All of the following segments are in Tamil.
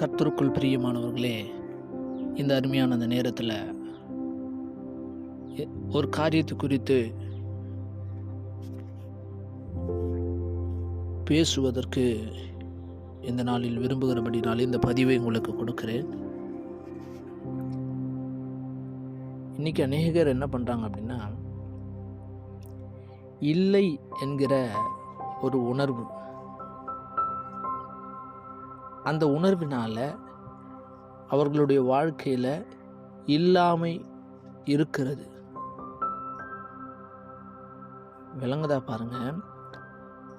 கர்த்தருக்குள் பிரியமானவர்களே இந்த அருமையான அந்த நேரத்தில் எ- ஒரு காரியத்தை குறித்து பேசுவதற்கு இந்த நாளில் விரும்புகிறபடினால் இந்த பதிவை உங்களுக்கு கொடுக்கிறேன். இன்னைக்கு அநேகர் என்ன பண்ணுறாங்க அப்படின்னா இல்லை என்கிற ஒரு உணர்வு அந்த உணர்வினால் அவர்களுடைய வாழ்க்கையில் இல்லாமை இருக்கிறது. விளங்குதா பாருங்க.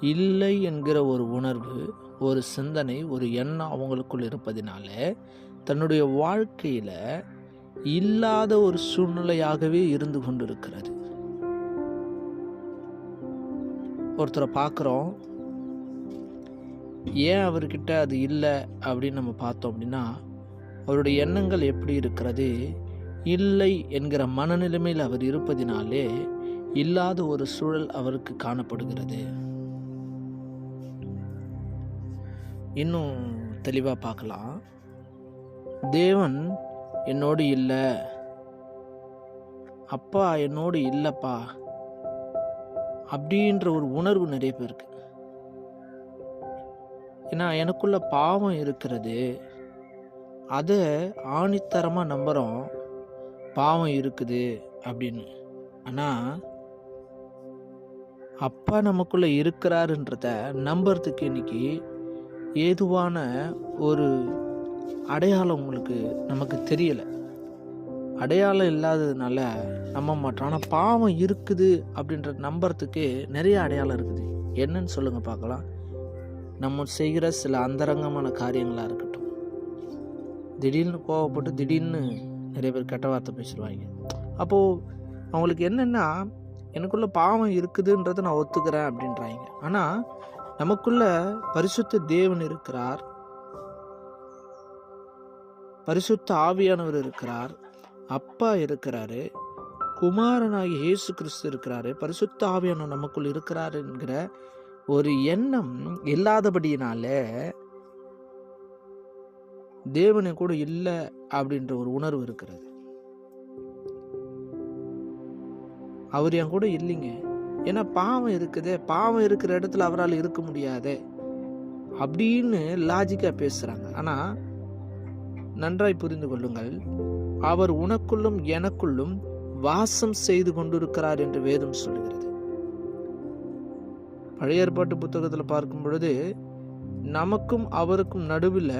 இல்லை என்கிற ஒரு உணர்வு ஒரு சிந்தனை ஒரு எண்ணம் அவங்களுக்குள் இருப்பதினால தன்னுடைய வாழ்க்கையில் இல்லாத ஒரு சூழ்நிலையாகவே இருந்து கொண்டிருக்கிறது. ஒருத்தரை பார்க்குறோம். ஏன் அவர்கிட்ட அது இல்லை அப்படின்னு நம்ம பார்த்தோம் அப்படின்னா அவருடைய எண்ணங்கள் எப்படி இருக்கிறது? இல்லை என்கிற மனநிலைமையில் அவர் இருப்பதினாலே இல்லாத ஒரு சூழல் அவருக்கு காணப்படுகிறது. இன்னும் தெளிவாக பார்க்கலாம். தேவன் என்னோடு இல்லை. அப்பா என்னோடு இல்லைப்பா அப்படின்ற ஒரு உணர்வு நிறைய பேருக்கு ஏன்னா எனக்குள்ள பாவம் இருக்கிறது. அதை ஆணித்தரமாக நம்புகிறோம் பாவம் இருக்குது அப்படின்னு. ஆனால் அப்பா நமக்குள்ளே இருக்கிறாருன்றத நம்புறதுக்கு இன்னைக்கு ஏதுவான ஒரு அடையாளம் உங்களுக்கு நமக்கு தெரியலை. அடையாளம் இல்லாததுனால நம்ப மாட்டோம். ஆனால் பாவம் இருக்குது அப்படின்ற நம்புறதுக்கு நிறைய அடையாளம் இருக்குது. என்னன்னு சொல்லுங்கள் பார்க்கலாம். நம்ம செய்கிற சில அந்தரங்கமான காரியங்களாக இருக்கட்டும். திடீர்னு கோவப்பட்டு திடீர்னு நிறைய பேர் கெட்ட வார்த்தை பேசிடுவாங்க. அப்போது அவங்களுக்கு என்னென்னா எனக்குள்ளே பாவம் இருக்குதுன்றதை நான் ஒத்துக்கிறேன் அப்படின்றாங்க. ஆனால் நமக்குள்ள பரிசுத்த தேவன் இருக்கிறார். பரிசுத்த ஆவியானவர் இருக்கிறார். அப்பா இருக்கிறாரு. குமாரனாகி இயேசு கிறிஸ்து இருக்கிறாரு. பரிசுத்த ஆவியானவர் நமக்குள் இருக்கிறார் என்கிற ஒரு எண்ணம் இல்லாதபடியினால தேவனை கூட இல்லை அப்படின்ற ஒரு உணர்வு இருக்கிறது. அவர் என் கூட இல்லைங்க. ஏன்னா பாவம் இருக்குதே. பாவம் இருக்கிற இடத்துல அவரால் இருக்க முடியாதே. அப்படின்னு லாஜிக்காக பேசுகிறாங்க ஆனால் நன்றாய் புரிந்து கொள்ளுங்கள். அவர் உனக்குள்ளும் எனக்குள்ளும் வாசம் செய்து கொண்டிருக்கிறார் என்று வேதம் சொல்கிறது பழைய ஏற்பாட்டு புத்தகத்தில் பார்க்கும் பொழுது நமக்கும் அவருக்கும் நடுவில்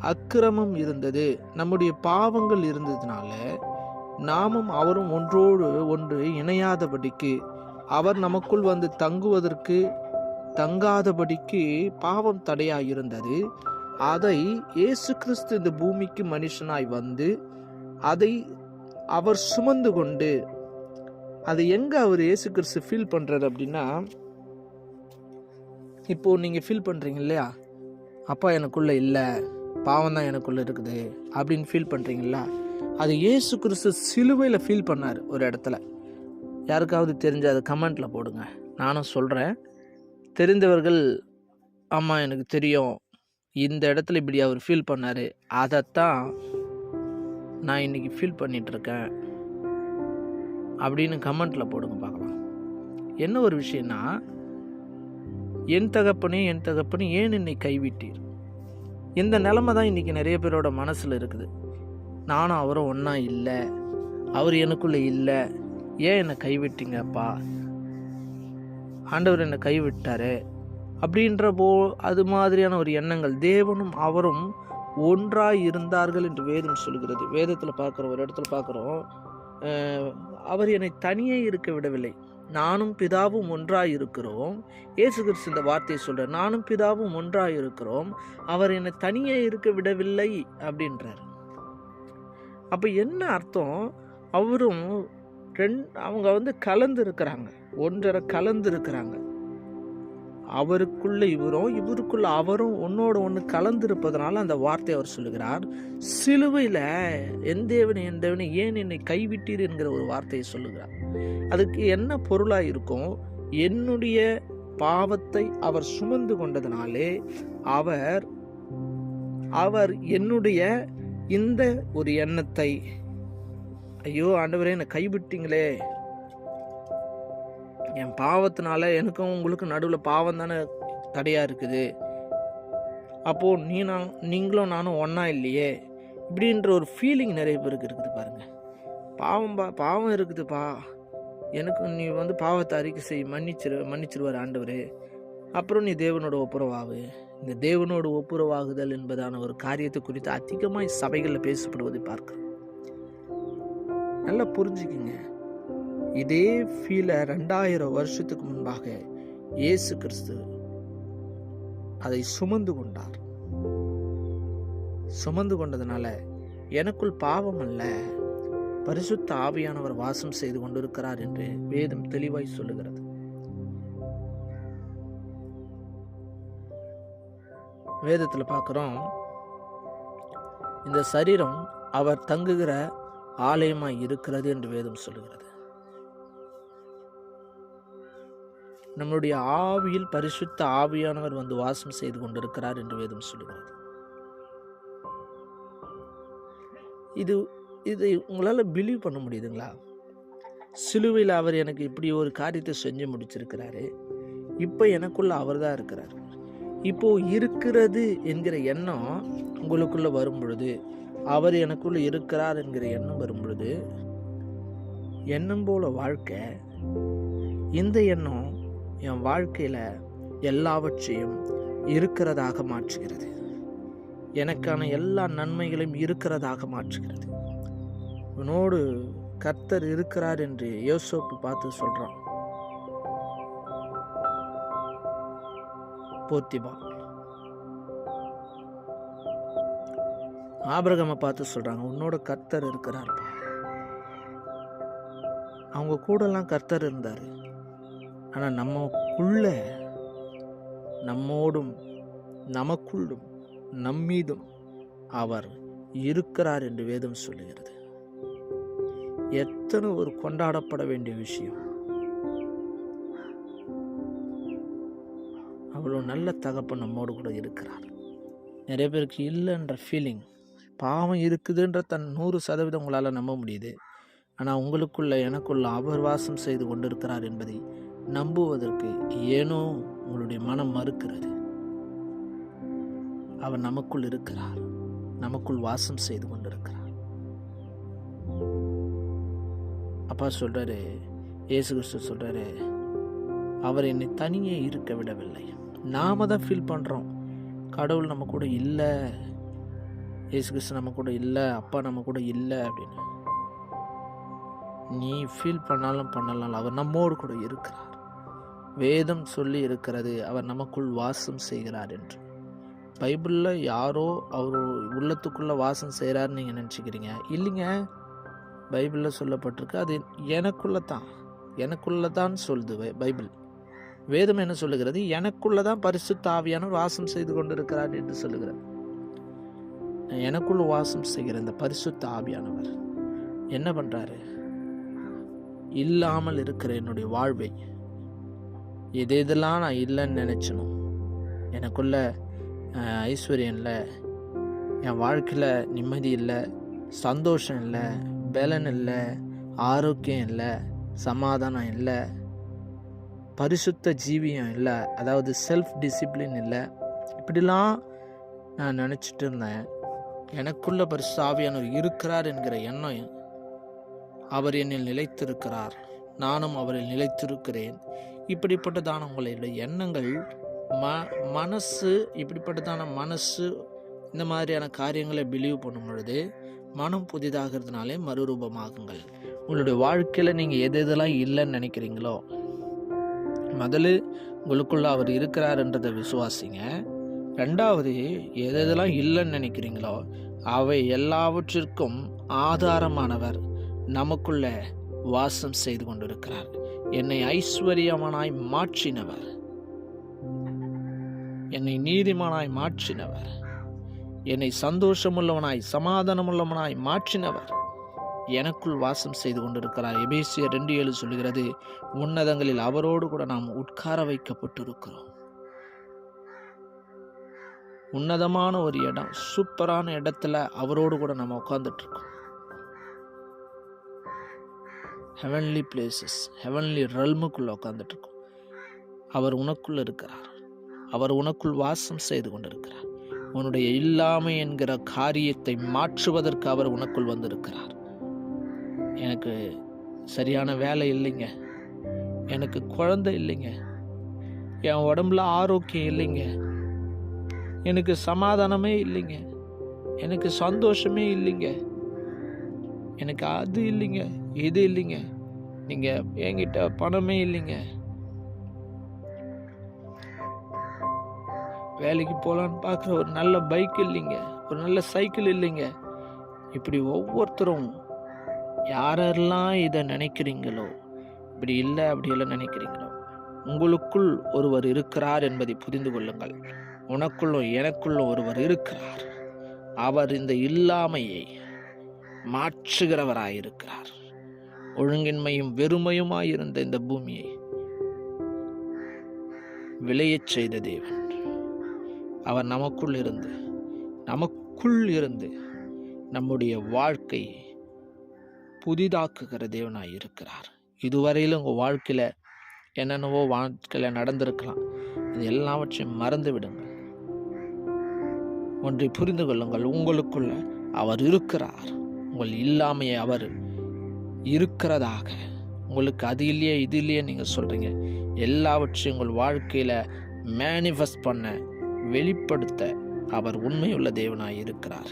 அக்கிரமம் இருந்தது. நம்முடைய பாவங்கள் இருந்ததுனால நாமும் அவரும் ஒன்றோடு ஒன்று இணையாதபடிக்கு அவர் நமக்குள் வந்து தங்குவதற்கு தங்காதபடிக்கு பாவம் தடையாக இருந்தது அதை இயேசு கிறிஸ்து இந்த பூமிக்கு மனுஷனாய் வந்து அதை அவர் சுமந்து கொண்டு அதை எங்கே அவர் இயேசு கிறிஸ்து ஃபீல் பண்ணுறாரு அப்படின்னா இப்போ நீங்கள் ஃபீல் பண்ணுறீங்க இல்லையா அப்பா எனக்குள்ளே இல்லை பாவம் தான் எனக்குள்ளே இருக்குது அப்படின்னு ஃபீல் பண்ணுறீங்களா அது ஏசு கிறிஸ்து சிலுவையில் ஃபீல் பண்ணார் ஒரு இடத்துல. யாருக்காவது தெரிஞ்ச அதை கமெண்ட்டில் போடுங்க. நானும் சொல்கிறேன் தெரிந்தவர்கள் ஆமாம் எனக்கு தெரியும். இந்த இடத்துல இப்படி அவர் ஃபீல் பண்ணார். அதைத்தான் நான் இன்னைக்கு ஃபீல் பண்ணிகிட்ருக்கேன் அப்படின்னு கமெண்ட்டில் போடுங்க பார்க்கலாம். என்ன ஒரு விஷயம்னா என் தகப்பனே என் தகப்பனே ஏன் என்னை கைவிட்டீர்? இந்த நிலமை தான் இன்றைக்கி நிறைய பேரோட மனசில் இருக்குது. நானும் அவரும் ஒன்றா இல்லை. அவர் எனக்குள்ளே இல்லை. ஏன் என்னை கைவிட்டீங்கப்பா? ஆண்டவர் என்னை கைவிட்டார். அப்படின்ற போ அது மாதிரியான ஒரு எண்ணங்கள் தேவனும் அவரும் ஒன்றாய் இருந்தார்கள் என்று வேதம் சொல்கிறது. வேதத்தில் பார்க்குறோம் ஒரு இடத்துல பார்க்குறோம். அவர் என்னை தனியே இருக்க விடவில்லை. நானும் பிதாவும் ஒன்றாய் இருக்கிறோம் ஏசு கிறிஸ்து இந்த வார்த்தையை சொல்கிறார் நானும் பிதாவும் ஒன்றாய் இருக்கிறோம் அவர் என்னை தனியே இருக்க விடவில்லை அப்படின்றார். அப்போ என்ன அர்த்தம்? அவரும் ரெண் அவங்க வந்து கலந்து இருக்கிறாங்க ஒன்றரை கலந்து இருக்கிறாங்க அவருக்குள்ள இவரும் இவருக்குள்ள அவரும் ஒன்னோட ஒன்று கலந்திருப்பதனால அந்த வார்த்தை அவர் சொல்லுகிறார். சிலுவையில் எந்தேவனை எந்தேவனை ஏன் என்னை கைவிட்டீர் என்கிற ஒரு வார்த்தையை சொல்லுகிறார். அதுக்கு என்ன பொருளாக இருக்கும்? என்னுடைய பாவத்தை அவர் சுமந்து கொண்டதனாலே அவர் அவர் என்னுடைய இந்த ஒரு எண்ணத்தை ஐயோ ஆண்டவரே என்னை கைவிட்டீங்களே. என் பாவத்தினால எனக்கும் உங்களுக்கும் நடுவில் பாவம் தானே தடையாக இருக்குது. அப்போது நீ நான் நீங்களும் நானும் ஒன்றா இல்லையே? இப்படின்ற ஒரு ஃபீலிங் நிறைய பேருக்கு இருக்குது பாருங்கள் பாவம் பா பாவம் இருக்குதுப்பா. எனக்கு நீ வந்து பாவத்தை அறிக்கை செய் மன்னிச்சிரு மன்னிச்சிருவார் ஆண்டவர். அப்புறம் நீ தேவனோட ஒப்புரவாகு. இந்த தேவனோட ஒப்புரவாகுதல் என்பதான ஒரு காரியத்தை குறித்து அதிகமாக சபைகளில் பேசப்படுவதை பார்க்குறோம். நல்லா புரிஞ்சுக்கிங்க. இதே ஃபீலை ரெண்டாயிரம் வருஷத்துக்கு முன்பாக இயேசு கிறிஸ்து அதை சுமந்து கொண்டார். சுமந்து கொண்டதுனால எனக்குள் பாவம் அல்ல. பரிசுத்த ஆவியானவர் வாசம் செய்து கொண்டிருக்கிறார் என்று வேதம் தெளிவாய் சொல்லுகிறது. வேதத்தில் பார்க்குறோம் இந்த சரீரம் அவர் தங்குகிற ஆலயமாய் இருக்கிறது என்று வேதம் சொல்லுகிறது. நம்முடைய ஆவியில் பரிசுத்த ஆவியானவர் வந்து வாசம் செய்து கொண்டிருக்கிறார் என்று வேதம் சொல்கிறது இது இதை உங்களால் பிலீவ் பண்ண முடியுதுங்களா? சிலுவையில் அவர் எனக்கு இப்படி ஒரு காரியத்தை செஞ்சு முடிச்சிருக்கிறாரு. இப்போ எனக்குள்ள அவர் தான் இருக்கிறார். இப்போ இருக்கிறது என்கிற எண்ணம் உங்களுக்குள்ள வரும் பொழுது அவர் எனக்குள்ள இருக்கிறார் என்கிற எண்ணம் வரும் பொழுது எண்ணம் போல வாழ்க்கை இந்த எண்ணம் என் வாழ்க்கையில் எல்லாவற்றையும் இருக்கிறதாக மாற்றுகிறது. எனக்கான எல்லா நன்மைகளையும் இருக்கிறதாக மாற்றுகிறது. உன்னோடு கர்த்தர் இருக்கிறார் என்று யோசோப்பு பார்த்து சொல்கிறான் போத்திபா. ஆபரகமை பார்த்து சொல்கிறாங்க உன்னோட கர்த்தர் இருக்கிறார்ப்பா. அவங்க கூடலாம் கர்த்தர் இருந்தார். ஆனால் நம்மக்குள்ள நம்மோடும் நமக்குள்ளும் நம்மீதும் அவர் இருக்கிறார் என்று வேதம் சொல்லுகிறது. எத்தனை ஒரு கொண்டாடப்பட வேண்டிய விஷயம். அவ்வளோ நல்ல தகப்பன் நம்மோடு கூட இருக்கிறார். நிறைய பேருக்கு இல்லைன்ற ஃபீலிங் பாவம் இருக்குதுன்ற தன் நூறு சதவீதம் உங்களால் நம்ப முடியுது. ஆனால் உங்களுக்குள்ள எனக்குள்ள அவர் வாசம் செய்து கொண்டிருக்கிறார் என்பதை நம்புவதற்கு ஏனோ உங்களுடைய மனம் மறுக்கிறது. அவர் நமக்குள் இருக்கிறார். நமக்குள் வாசம் செய்து கொண்டிருக்கிறார். அப்பா சொல்கிறாரு இயேசு கிறிஸ்து சொல்கிறாரு அவர் என்னை தனியே இருக்க விடவில்லை. நாம தான் ஃபீல் பண்ணுறோம் கடவுள் நம்ம கூட இல்லை. ஏசு கிறிஸ்து நம்ம கூட இல்லை. அப்பா நம்ம கூட இல்லை அப்படின்னு. நீ ஃபீல் பண்ணாலும் பண்ணலாம். அவர் நம்மோடு கூட இருக்கிறார். வேதம் சொல்லி இருக்கிறது. அவர் நமக்குள் வாசம் செய்கிறார் என்று. பைபிளில் யாரோ அவர் உள்ளத்துக்குள்ளே வாசம் செய்கிறாருன்னு நீங்கள் நினச்சிக்கிறீங்க? இல்லைங்க. பைபிளில் சொல்லப்பட்டிருக்கு. அது எனக்குள்ளே தான் எனக்குள்ளே தான் சொல்லுது பைபிள். வேதம் என்ன சொல்லுகிறது? எனக்குள்ளே தான் பரிசுத்த ஆவியானவர் வாசம் செய்து கொண்டிருக்கிறார் என்று சொல்லுகிறார். எனக்குள்ள வாசம் செய்கிற இந்த பரிசுத்த ஆவியானவர் என்ன பண்ணுறாரு இல்லாமல் இருக்கிற என்னுடைய வாழ்வை எது எதெல்லாம் நான் இல்லைன்னு நினச்சனோ எனக்குள்ள அஹ், ஐஸ்வர்யம் இல்லை. என் வாழ்க்கையில் நிம்மதி இல்லை. சந்தோஷம் இல்லை. பலன் இல்லை. ஆரோக்கியம் இல்லை. சமாதானம் இல்லை. பரிசுத்த ஜீவியம் இல்லை. அதாவது செல்ஃப் டிசிப்ளின் இல்லை. இப்படிலாம் நான் நினச்சிட்டு இருந்தேன். எனக்குள்ள பரிசாவியானவர் இருக்கிறார் என்கிற எண்ணம் அவர் என்னில் நிலைத்திருக்கிறார். நானும் அவரில் நிலைத்திருக்கிறேன். இப்படிப்பட்டதான உங்களுடைய எண்ணங்கள் ம மனசு இப்படிப்பட்டதான மனசு இந்த மாதிரியான காரியங்களை பிலீவ் பண்ணும் பொழுது மனம் புதிதாகிறதுனாலே மறுரூபமாகுங்கள். உங்களுடைய வாழ்க்கையில் நீங்கள் எது எதெல்லாம் இல்லைன்னு நினைக்கிறீங்களோ முதல்ல உங்களுக்குள்ள அவர் இருக்கிறாருன்றதை விசுவாசிங்க. ரெண்டாவது எது எதெல்லாம் இல்லைன்னு நினைக்கிறீங்களோ அவை எல்லாவற்றிற்கும் ஆதாரமானவர் நமக்குள்ள வாசம் செய்து கொண்டிருக்கிறார். என்னை ஐஸ்வர்யவனாய் மாற்றினவர். என்னை நீதிமானாய் மாற்றினவர். என்னை சந்தோஷமுள்ளவனாய் சமாதானமுள்ளவனாய் மாற்றினவர். எனக்குள் வாசம் செய்து கொண்டிருக்கிறார். எபேசியர் ரெண்டு ஏழு சொல்லுகிறது உன்னதங்களில் அவரோடு கூட நாம் உட்கார வைக்கப்பட்டிருக்கிறோம். உன்னதமான ஒரு இடம் சூப்பரான இடத்துல அவரோடு கூட நம்ம உட்கார்ந்துட்டு ஹெவன்லி பிளேசஸ் ஹெவன்லி ரல்முக்குள்ளே உட்காந்துட்ருக்கோம் அவர் உனக்குள்ளே இருக்கிறார். அவர் உனக்குள் வாசம் செய்து கொண்டிருக்கிறார். உன்னுடைய இல்லாமை என்கிற காரியத்தை மாற்றுவதற்கு அவர் உனக்குள் வந்திருக்கிறார். எனக்கு சரியான வேலை இல்லைங்க. எனக்கு குழந்தை இல்லைங்க. என் உடம்புல ஆரோக்கியம் இல்லைங்க. எனக்கு சமாதானமே இல்லைங்க. எனக்கு சந்தோஷமே இல்லைங்க. எனக்கு அது இல்லைங்க. இது இல்லைங்க. நீங்கள் என்கிட்ட பணமே இல்லைங்க. வேலைக்கு போகலான்னு பார்க்குற ஒரு நல்ல பைக் இல்லைங்க. ஒரு நல்ல சைக்கிள் இல்லைங்க. இப்படி ஒவ்வொருத்தரும் யாரெல்லாம் இதை நினைக்கிறீங்களோ இப்படி இல்லை அப்படி இல்லை நினைக்கிறீங்களோ உங்களுக்குள் ஒருவர் இருக்கிறார் என்பதை புரிந்து கொள்ளுங்கள். உனக்குள்ளும் எனக்குள்ளும் ஒருவர் இருக்கிறார். அவர் இந்த இல்லாமையை மாற்றுகிறவராயிருக்கிறார். ஒழுங்கின்மையும் வெறுமையுமாயிருந்த இந்த பூமியை விளையச் செய்த தேவன். அவர் நமக்குள் இருந்து நமக்குள் இருந்து நம்முடைய வாழ்க்கையை புதிதாக்குகிற தேவனாக இருக்கிறார் இதுவரையிலும் உங்கள் வாழ்க்கையில் என்னென்னவோ வாழ்க்கையில் நடந்திருக்கலாம். இது எல்லாவற்றையும் மறந்து விடுங்கள். ஒன்றை புரிந்து கொள்ளுங்கள். உங்களுக்குள்ள அவர் இருக்கிறார். உங்கள் இல்லாமையை அவர் இருக்கிறதாக. உங்களுக்கு அது இல்லையே இது இல்லையே நீங்கள் சொல்கிறீங்க எல்லாவற்றையும் உங்கள் வாழ்க்கையில் மேனிஃபெஸ்ட் பண்ண வெளிப்படுத்த அவர் உண்மையுள்ள தேவனாய் இருக்கிறார்.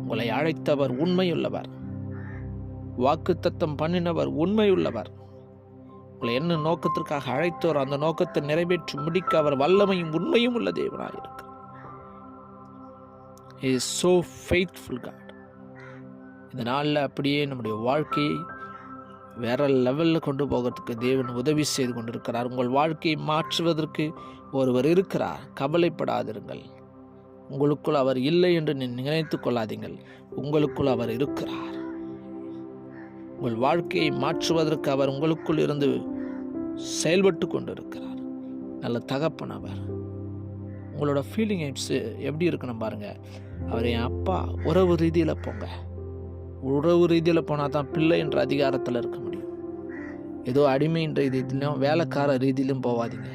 உங்களை அழைத்தவர் உண்மையுள்ளவர். வாக்குத்தத்தம் பண்ணினவர் உண்மையுள்ளவர். உங்களை என்ன நோக்கத்திற்காக அழைத்தோர் அந்த நோக்கத்தை நிறைவேற்றி முடிக்க அவர் வல்லமையும் உண்மையும் உள்ள தேவனாக இருக்கிறார். இஸ் ஸோ ஃபெய்த்ஃபுல் காட் இந்த நாளில் அப்படியே நம்முடைய வாழ்க்கையை வேற லெவலில் கொண்டு போகிறதுக்கு தேவன் உதவி செய்து கொண்டிருக்கிறார். உங்கள் வாழ்க்கையை மாற்றுவதற்கு ஒருவர் இருக்கிறார். கவலைப்படாதிருங்கள். உங்களுக்குள் அவர் இல்லை என்று நினைத்து கொள்ளாதீங்கள். உங்களுக்குள் அவர் இருக்கிறார். உங்கள் வாழ்க்கையை மாற்றுவதற்கு அவர் உங்களுக்குள் இருந்து செயல்பட்டு கொண்டிருக்கிறார். நல்ல தகப்பன் அவர். உங்களோட ஃபீலிங் எப்படி இருக்கணும் பாருங்கள் அவர் என் அப்பா உறவு ரீதியில் போங்க. உறவு ரீதியில் போனால் தான் பிள்ளை என்ற அதிகாரத்தில் இருக்க முடியும். ஏதோ அடிமை என்ற ரீதியிலும் வேலைக்கார ரீதியிலும் போகாதீங்க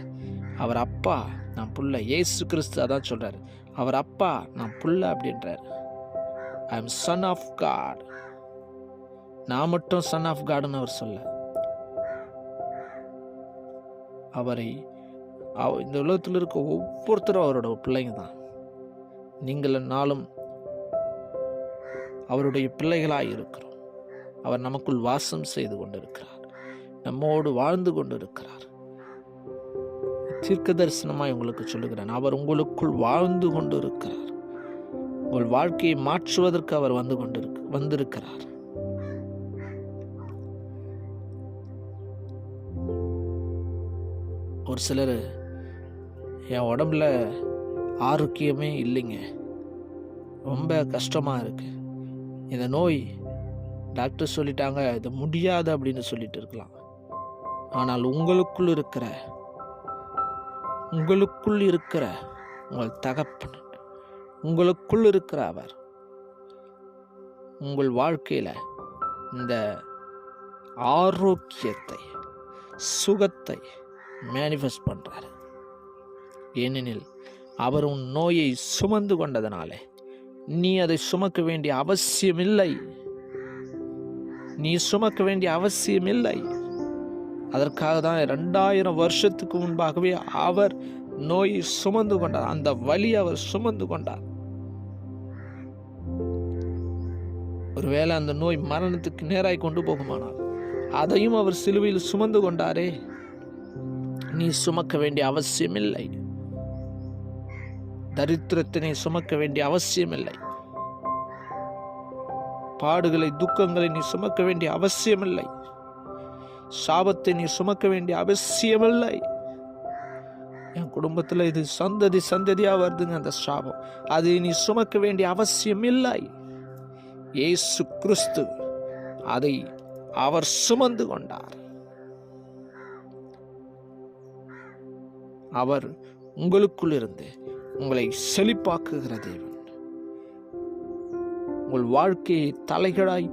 அவர் அப்பா நான் புள்ள. ஏசு கிறிஸ்து அதான் சொல்கிறார் அவர் அப்பா நான் புள்ள அப்படின்றார். I am son of God நான் மட்டும் சன் ஆஃப் காடுன்னு அவர் சொல்ல. அவரை அவ இந்த உலகத்தில் இருக்க ஒவ்வொருத்தரும் அவரோட பிள்ளைங்க தான் நீங்கள் நாளும் அவருடைய பிள்ளைகளாய் இருக்கிறோம் அவர் நமக்குள் வாசம் செய்து கொண்டிருக்கிறார். நம்மோடு வாழ்ந்து கொண்டிருக்கிறார். தீர்க்க தரிசனமாய் உங்களுக்கு சொல்லுகிறேன் அவர் உங்களுக்குள் வாழ்ந்து கொண்டிருக்கிறார். உங்கள் வாழ்க்கையை மாற்றுவதற்கு அவர் வந்து கொண்டிருக்க வந்திருக்கிறார். ஒரு சிலர் என் உடம்புல ஆரோக்கியமே இல்லைங்க. ரொம்ப கஷ்டமாக இருக்குது இந்த நோய் டாக்டர் சொல்லிட்டாங்க இது முடியாது அப்படின்னு சொல்லிட்டு இருக்கலாம். ஆனால் உங்களுக்குள் இருக்கிற உங்களுக்குள் இருக்கிற உங்கள் தகப்பன் உங்களுக்குள் இருக்கிற அவர் உங்கள் வாழ்க்கையில் இந்த ஆரோக்கியத்தை சுகத்தை மேனிஃபெஸ்ட் பண்ணுறார் ஏனெனில் அவர் உன் நோயை சுமந்து கொண்டதனாலே நீ அதை சுமக்க வேண்டிய அவசியமில்லை. நீ சுமக்க வேண்டிய அவசியமில்லை. அதற்காக தான் ரெண்டாயிரம் வருஷத்துக்கு முன்பாகவே அவர் நோயை சுமந்து கொண்டார். அந்த வழி அவர் சுமந்து கொண்டார். ஒருவேளை அந்த நோய் மரணத்துக்கு நேராய் கொண்டு போகுமானால் அதையும் அவர் சிலுவையில் சுமந்து கொண்டாரே. நீ சுமக்க வேண்டிய அவசியமில்லை. தரித்திரத்தினை சுமக்க வேண்டிய அவசியமில்லை. பாடுகளை துக்கங்களை நீ சுமக்க வேண்டிய அவசியமில்லை. சாபத்தை நீ சுமக்க வேண்டிய அவசியமில்லை. என் குடும்பத்தில் இது சந்ததி சந்ததியாக வருதுங்க அந்த சாபம். அதை நீ சுமக்க வேண்டிய அவசியம் இல்லை ஏசு கிறிஸ்து அதை அவர் சுமந்து கொண்டார். அவர் உங்களுக்குள் இருந்து உங்களை செழிப்பாக்குகிற தேவன். உங்கள் வாழ்க்கையை தலைகளாய்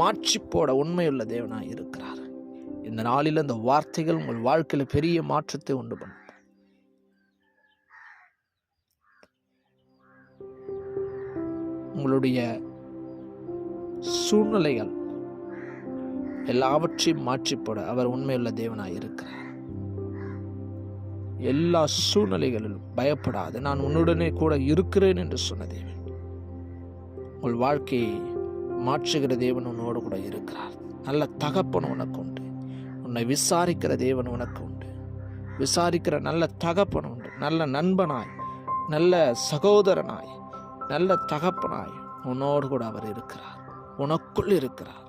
மாற்றி போட உண்மையுள்ள தேவனாய் இருக்கிறார். இந்த நாளில் அந்த வார்த்தைகள் உங்கள் வாழ்க்கையில் பெரிய மாற்றத்தை உண்டு பண்ணும். உங்களுடைய சூழ்நிலைகள் எல்லாவற்றையும் மாற்றிப்போட அவர் உண்மையுள்ள தேவனாய் இருக்கிறார். எல்லா சூழ்நிலைகளிலும் பயப்படாது. நான் உன்னுடனே கூட இருக்கிறேன் என்று சொன்ன தேவன். உங்கள் வாழ்க்கையை மாற்றுகிற தேவன் உன்னோடு கூட இருக்கிறார். நல்ல தகப்பன் உனக்கு உண்டு. உன்னை விசாரிக்கிற தேவன் உனக்கு உண்டு. விசாரிக்கிற நல்ல தகப்பன் உண்டு. நல்ல நண்பனாய் நல்ல சகோதரனாய் நல்ல தகப்பனாய் உன்னோடு கூட அவர் இருக்கிறார். உனக்குள் இருக்கிறார்.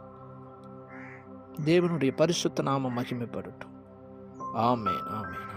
தேவனுடைய பரிசுத்த நாம மகிமைப்படட்டும். ஆமேன் ஆமேன்.